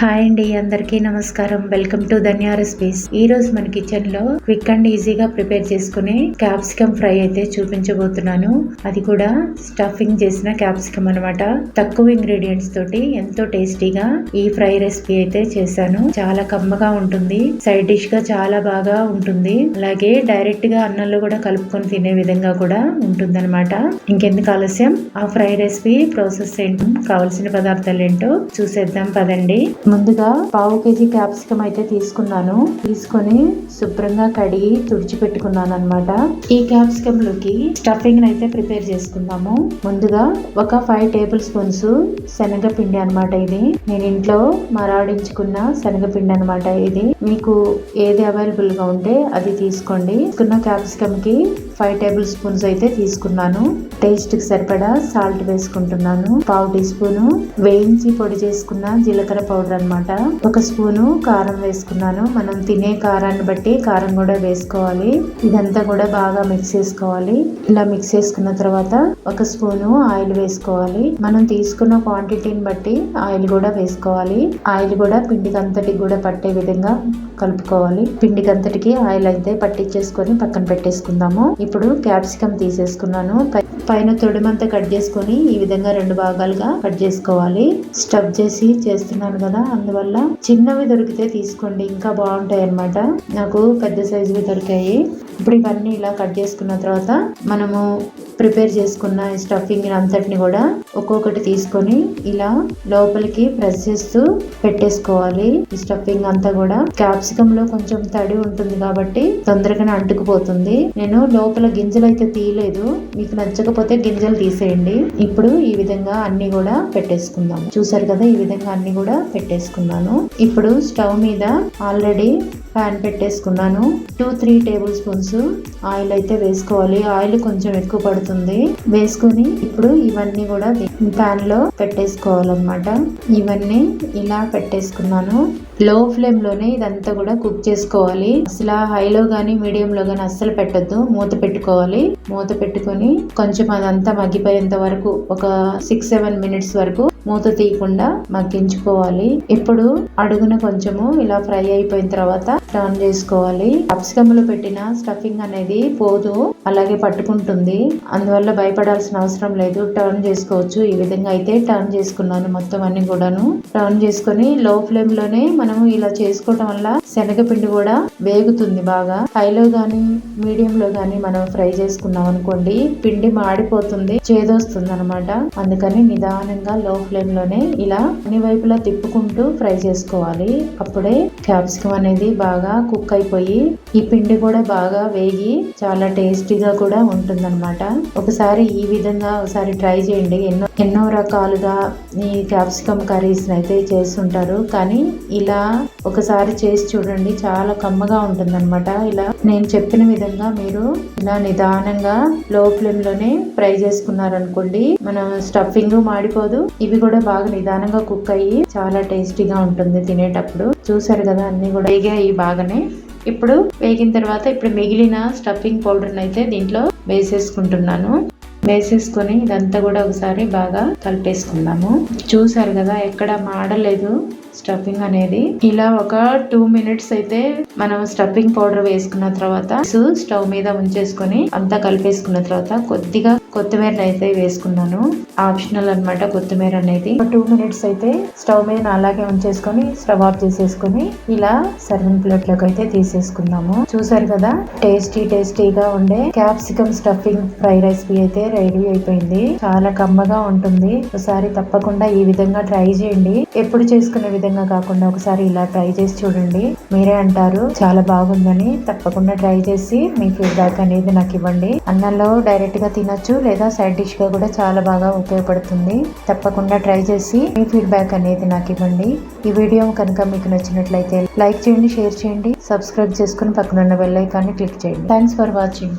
Hi అండి అందరికీ నమస్కారం. వెల్కమ్ టు ధన్యా రెసిపీస్ ఈ రోజు మన కిచెన్లో క్విక్ అండ్ ఈజీగా ప్రిపేర్ చేసుకునే క్యాప్సికమ్ ఫ్రై అయితే చూపించబోతున్నాను. అది కూడా స్టఫింగ్ చేసిన క్యాప్సికమ్ అనమాట తక్కువ ఇంగ్రీడియంట్స్ తోటి ఎంతో టేస్టీగా ఈ ఫ్రై రెసిపీ అయితే చేశాను. చాలా కమ్మగా ఉంటుంది. సైడ్ డిష్గా చాలా బాగా ఉంటుంది. అలాగే డైరెక్ట్గా అన్నంలో కూడా కలుపుకొని తినే విధంగా కూడా ఉంటుందన్నమాట. ఇంకెందుకు ఆలస్యం? ఆ ఫ్రై రెసిపీ ప్రాసెస్ ఏంటో కావాల్సిన పదార్థాలు ఏంటో చూసేద్దాం పదండి. ముందుగా పావు కేజీ క్యాప్సికం అయితే తీసుకున్నాను. తీసుకొని శుభ్రంగా కడిగి తుడిచి పెట్టుకున్నాను అనమాట ఈ క్యాప్సికం లోకి స్టఫింగ్ అయితే ప్రిపేర్ చేసుకుందాము. ముందుగా ఒక ఫైవ్ టేబుల్ స్పూన్స్ శనగపిండి అనమాట ఇది. నేను ఇంట్లో మరాడించుకున్న శనగపిండి అనమాట ఇది. మీకు ఏది అవైలబుల్గా ఉంటే అది తీసుకోండి. తీసుకున్న క్యాప్సికం కి ఫైవ్ టేబుల్ స్పూన్స్ అయితే తీసుకున్నాను. టేస్ట్కి సరిపడా సాల్ట్ వేసుకుంటున్నాను. పావు టీ స్పూన్. వేయించి పొడి చేసుకున్న జీలకర్ర పౌడర్ అనమాట ఒక స్పూను కారం వేసుకున్నాను. మనం తినే కారాన్ని బట్టి కారం కూడా వేసుకోవాలి. ఇదంతా కూడా బాగా మిక్స్ చేసుకోవాలి. ఇలా మిక్స్ చేసుకున్న తర్వాత ఒక స్పూను ఆయిల్ వేసుకోవాలి. మనం తీసుకున్న క్వాంటిటీని బట్టి ఆయిల్ కూడా వేసుకోవాలి. ఆయిల్ కూడా పిండికంతటికి కూడా పట్టే విధంగా కలుపుకోవాలి. పిండికంతటికి ఆయిల్ అయితే పట్టించేసుకొని పక్కన పెట్టేసుకుందాము. ఇప్పుడు క్యాప్సికమ్ తీసేసుకున్నాను. పై- పైన తొడిమంతా కట్ చేసుకొని ఈ విధంగా రెండు భాగాలుగా కట్ చేసుకోవాలి. స్టఫ్ చేసి చేస్తున్నాను కదా అందువల్ల చిన్నవి దొరికితే తీసుకోండి. ఇంకా బాగుంటాయి అన్నమాట నాకు పెద్ద సైజువి దొరికాయి. ఇప్పుడు ఇవన్నీ ఇలా కట్ చేసుకున్న తర్వాత మనము ప్రిపేర్ చేసుకున్న ఈ స్టఫింగ్ అంతటిని కూడా ఒక్కొక్కటి తీసుకొని ఇలా లోపలికి ప్రెస్ చేస్తూ పెట్టేసుకోవాలి. ఈ స్టఫింగ్ అంతా కూడా క్యాప్సికమ్లో కొంచెం తడి ఉంటుంది కాబట్టి తొందరగానే అంటుకుపోతుంది. నేను లోపల గింజలు అయితే తీయలేదు. మీకు నచ్చకపోతే గింజలు తీసేయండి. ఇప్పుడు ఈ విధంగా అన్ని కూడా పెట్టేసుకుందాం చూసారు కదా ఈ విధంగా అన్ని కూడా పెట్టేసుకున్నాను. ఇప్పుడు స్టవ్ మీద ఆల్రెడీ ప్యాన్ పెట్టేసుకున్నాను. Two three tablespoons oil అయితే వేసుకోవాలి. ఆయిల్ కొంచెం ఎక్కువ పడుతుంది. వేసుకుని ఇప్పుడు ఇవన్నీ కూడా ప్యాన్లో పెట్టేసుకోవాలన్నమాట. ఇవన్నీ ఇలా పెట్టేసుకున్నాను. లో ఫ్లేమ్లోనే ఇదంతా కూడా కుక్ చేసుకోవాలి. అసలు హైలో గానీ మీడియం లో గానీ అస్సలు పెట్టద్దు. మూత పెట్టుకోవాలి. మూత పెట్టుకొని కొంచెం అదంతా మగ్గిపోయేంత వరకు ఒక సిక్స్ సెవెన్ మినిట్స్ వరకు మూత తీయకుండా మగ్గించుకోవాలి. ఇప్పుడు అడుగున కొంచెము ఇలా ఫ్రై అయిపోయిన తర్వాత టర్న్ చేసుకోవాలి. క్యాప్సికమ్ పెట్టిన స్టఫింగ్ అనేది పోదు అలాగే పట్టుకుంటుంది. అందువల్ల భయపడాల్సిన అవసరం లేదు. టర్న్ చేసుకోవచ్చు. ఈ విధంగా అయితే టర్న్ చేసుకున్నాను మొత్తం అన్ని కూడాను. టర్న్ చేసుకొని లో ఫ్లేమ్లోనే మనము ఇలా చేసుకోవటం వల్ల శనగపిండి కూడా వేగుతుంది బాగా. హైలో గానీ మీడియం లో గానీ మనం ఫ్రై చేసుకున్నాం అనుకోండి పిండి మాడిపోతుంది చేదొస్తుంది అనమాట అందుకని నిదానంగా లో ఫ్లేమ్లోనే ఇలా అన్ని వైపులా తిప్పుకుంటూ ఫ్రై చేసుకోవాలి. అప్పుడే క్యాప్సికం అనేది బాగా కుక్ అయిపోయి ఈ పిండి కూడా బాగా వేగి చాలా టేస్టీగా కూడా ఉంటుందన్నమాట. ఒకసారి ఈ విధంగా ఒకసారి ట్రై చేయండి. ఎన్నో ఎన్నో రకాలుగా ఈ క్యాప్సికమ్ కర్రీస్ అయితే చేస్తుంటారు. కానీ ఇలా ఒకసారి చేసి చూడండి చాలా కమ్మగా ఉంటుందన్నమాట. ఇలా నేను చెప్పిన విధంగా మీరు ఇలా నిదానంగా లో ఫ్లేమ్లోనే ఫ్రై చేసుకున్నారనుకోండి మన స్టఫింగ్ మాడిపోదు. ఇవి కూడా బాగా నిదానంగా కుక్ అయ్యి చాలా టేస్టీగా ఉంటుంది తినేటప్పుడు. చూసారు కదా అన్ని కూడా వేగాయి బాగానే. ఇప్పుడు వేగిన తర్వాత ఇప్పుడు మిగిలిన స్టఫింగ్ పౌడర్ అయితే దీంట్లో వేసేసుకుంటున్నాను. వేసేసుకొని ఇదంతా కూడా ఒకసారి బాగా కలిపేసుకుందాము. చూసారు కదా ఎక్కడ మాడలేదు. స్టఫింగ్ అనేది. ఇలా ఒక టూ మినిట్స్ అయితే మనం స్టఫింగ్ పౌడర్ వేసుకున్న తర్వాత స్టవ్ మీద ఉంచేసుకొని అంతా కలిపేసుకున్న తర్వాత కొద్దిగా కొత్తిమీర అయితే వేసుకున్నాను. ఆప్షనల్ అన్నమాట కొత్తిమీర అనేది. టూ మినిట్స్ అయితే స్టవ్ మీద అలాగే ఉంచేసుకొని స్టవ్ ఆఫ్ చేసేసుకొని ఇలా సర్వింగ్ ప్లేట్లోకి అయితే తీసేసుకుందాము చూసారు కదా టేస్టీ టేస్టీగా ఉండే క్యాప్సికమ్ స్టఫింగ్ ఫ్రైడ్ రైస్ అయితే రెడీ అయిపోయింది. చాలా కమ్మగా ఉంటుంది. ఒకసారి తప్పకుండా ఈ విధంగా ట్రై చేయండి. ఎప్పుడు చేసుకునే విధంగా కాకుండా ఒకసారి ఇలా ట్రై చేసి చూడండి. మీరే అంటారు చాలా బాగుందని. తప్పకుండా ట్రై చేసి మీ ఫీడ్బ్యాక్ అనేది నాకు ఇవ్వండి. అన్నంలో డైరెక్ట్గా తినొచ్చు లేదా సైడ్ డిష్గా కూడా చాలా బాగా ఉపయోగపడుతుంది. తప్పకుండా ట్రై చేసి మీ ఫీడ్బ్యాక్ అనేది నాకు ఇవ్వండి. ఈ వీడియో కనుక మీకు నచ్చినట్లయితే లైక్ చేయండి షేర్ చేయండి. సబ్స్క్రైబ్ చేసుకుని పక్కనున్న బెల్ ఐకాన్ని క్లిక్ చేయండి. Thanks for watching